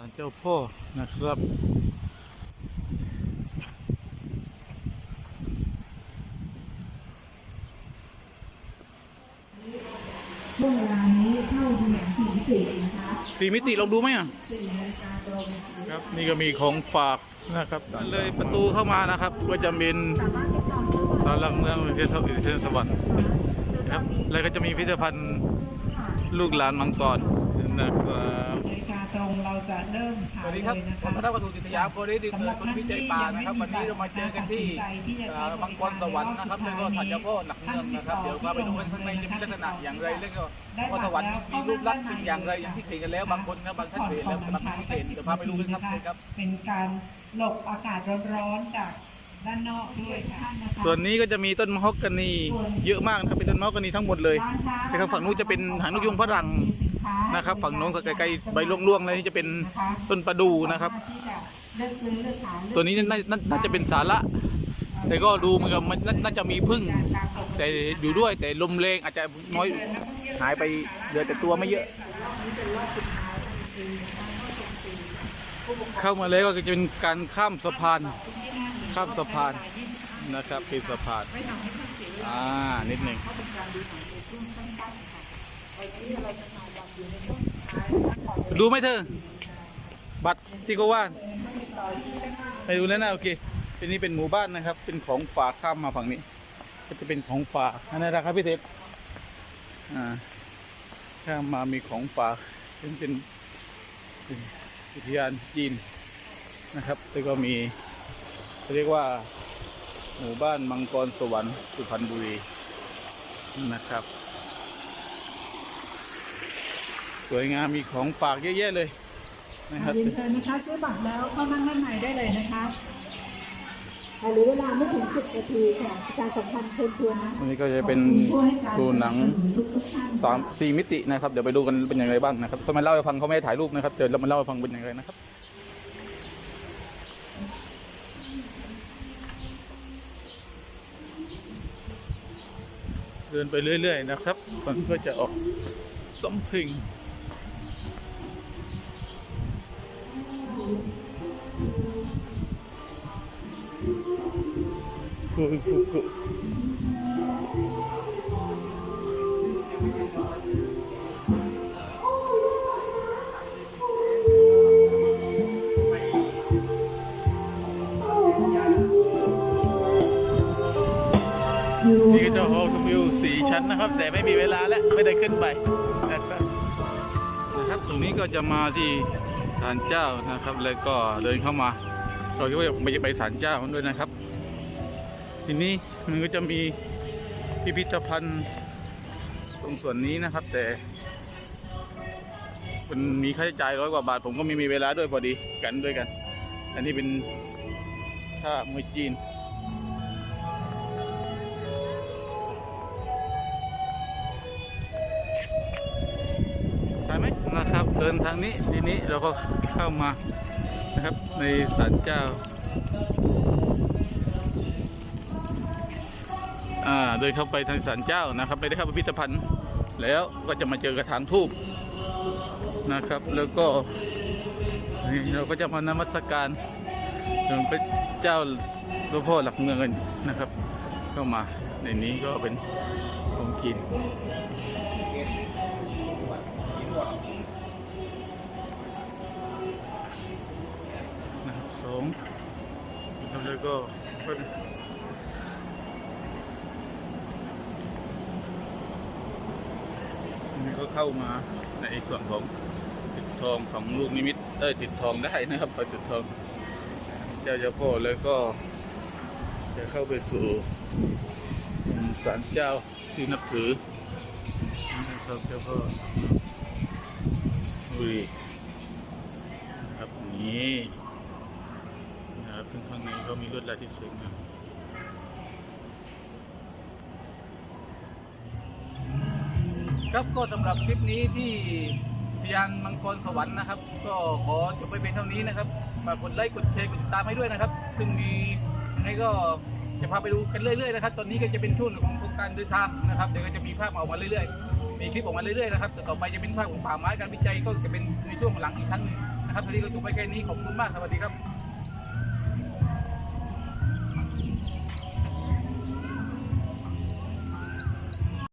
ารเจ้าพ่อนะครับ ช่วงเวลานี้เข้าถนนสีมิตินะคะสี่มิติลองดูไหมอะ สี่นาฬิกาตรงครับนี่ก็มีของฝากนะครับเลยประตูเข้ามานะครับก็จะเป็นสามารถติดต่อสารหลักเมืองเทศบาลเทศบาลครับแล้วก็จะมีพิพิธภัณฑ์ลูกหลานมังกรนะครับนาฬิกาต รงเราจะเริ่มฉายสวัสดีเลครับยนะผคะมพระวัตถุติยาโพธิดิษฐ์สำหรับคนท่านวิจัที่ยป่ายังนะไม่ครับมีวันนี้เรามาเจอกันที่ตัดสินใจที่จะใช้อ่าบมังริกการรสวรรค์นะครับแล้วก็ธัญโพธิ์หลักเมืองนะครับ เดี๋ยวพาไปดูกันข้างในจะมีลักษณะอย่างไรแล้วก็ว่าสวรรค์มีรูปลักษณ์เป็นอย่างไรอย่างที่เคยกันแล้วบางคนนะบางท่านเคยแล้วบางท่านไม่เคยเดี๋ยวพาไปดูกันครับเลยครับ เป็นการหลบอากาศร้อนๆจากด้านนอกด้วยค่ะนะคะส่วนนี้ก็จะมีต้นมะฮอกกานีเยอะมากนะครับเป็นต้นมะฮอกกานีทั้งหมดเลยร้านค้าแต่ข้างฝั่งนู้นจะเป็นหางนกยุงฝรั่งมีสิ นค้านะครับ ฝั่งโน้นก็ใกล้ๆใบร่วงๆเลยนี่จะเป็นต้นประดูนะครับสามารถที่จะเลือกซื้อเลือกขายตัวนี้น่าน่าน่าจะเป็นสาระแต่ก็ดูเหมือนกับมันน่าน่าจะมีพึ่ง แต่อยู่ด้วยแต่ลมแรงอาจจะน้อยหายไปเหลือแต่ตัวไม่เยอะ เข้ามาเลยก็จะเป็นการข้ามสะพาน ข้ามสะพานนะครับเป็นสะพานอ่านิดหนึ่ง ดูไหมเธอ บัตรที่เขาว่าไปดูแล้วนะโอเคทีนี้เป็นหมู่บ้านนะครับ เป็นของฝากข้ามมาฝั่งนี้ ก็จะเป็นของฝากอันนั้นนะครับพี่เทพอ่าข้ามมามีของฝากซึ่งเป็นเป็นอุทยานจีนนะครับแล้วก็มีเรียกว่า หมู่บ้านมังกรสวรรค์สุพรรณบุรีนะครับ สวยงามมีของฝากเยอะแยะเลยนะครับเรียนเชิญนะคะซื้อบัตรแล้วเข้านั่งด้านในได้เลยนะคะเหลือเวลาไม่ถึงสิบนาทีค่ะประชาสัมพันธ์เชิญชวนนะอันนี้ก็จะเป็นดูหนังสามสี่มิตินะครับเดี๋ยวไปดูกันเป็นอย่างไรบ้างนะครับเขามาเล่าให้ฟังเขาไม่ให้ถ่ายรูปนะครับเดี๋ยวเรามาเล่าให้ฟังเป็นอย่างไรนะครับเดินไปเรื่อย ๆ นะครับมันก็จะออกสมพิง ฟูฟุกุนี่ก็จะฮอลล์วิวสีชั้นนะครับ แต่ไม่มีเวลาแล้ว ไม่ได้ขึ้นไปนะครับนะครับ ตรงนี้ก็จะมาที่ ศาลเจ้านะครับ แล้วก็เดินเข้ามา เราก็จะไปไปศาลเจ้าด้วยนะครับ ทีนี้มันก็จะมีพิพิธภัณฑ์ตรงส่วนนี้นะครับ แต่มันมีค่าใช้จ่ายร้อยกว่าบาท ผมก็ไม่มีเวลาด้วยพอดีกันด้วยกัน อันนี้เป็นท่ามวยจีน นะครับ เดินทางนี้ทีนี้เราก็เข้ามานะครับในศาลเจ้าอ่าเดินเข้าไปทางศาลเจ้านะครับไม่ได้เข้าพิพิธภัณฑ์ แล้วก็จะมาเจอกระถางทูบนะครับ แล้วก็เราก็จะมานมัสการหลวงพระเจ้าหลวงพ่อหลักเมืองกันนะครับเข้ามาในนี้ก็เป็นของกิน นะครับสองนะครับแล้วก็เป็นนนี้ก็เข้ามาในส่วนของติดทองของลูกนิมิตเอ้ยติดทองได้นะครับไปติดทองเจ้าเจ้าพ่อแล้วก็ จะเข้าไปสู่ศาลเจ้าที่นับถือนะครับเจ้าพ่อ บุรีครับนี่นะครับซึ่งข้างในก็มีลวดลายที่สวยงามครับก็สำหรับคลิปนี้ที่พยานมังกรสวรรค์นะครับ ก็ขอจบไปเป็นเท่านี้นะครับฝากกดไลค์กดแชร์กดติดตามให้ด้วยนะครับซึ่งมียังไงก็จะพาไปดูกันเรื่อยๆนะครับ ตอนนี้ก็จะเป็นช่วงของการเดินทางนะครับ เดี๋ยวก็จะมีภาพออกมาเรื่อยๆ มีคลิปออกมาเรื่อยๆนะครับแต่ต่อไปจะเป็นภาคของป่าไม้การวิจัยก็จะเป็นในช่วงหลังอีกครั้งหนึงนะครับทีนี้ก็จบไปแค่นี้ขอบคุณมากสวัสดีครับ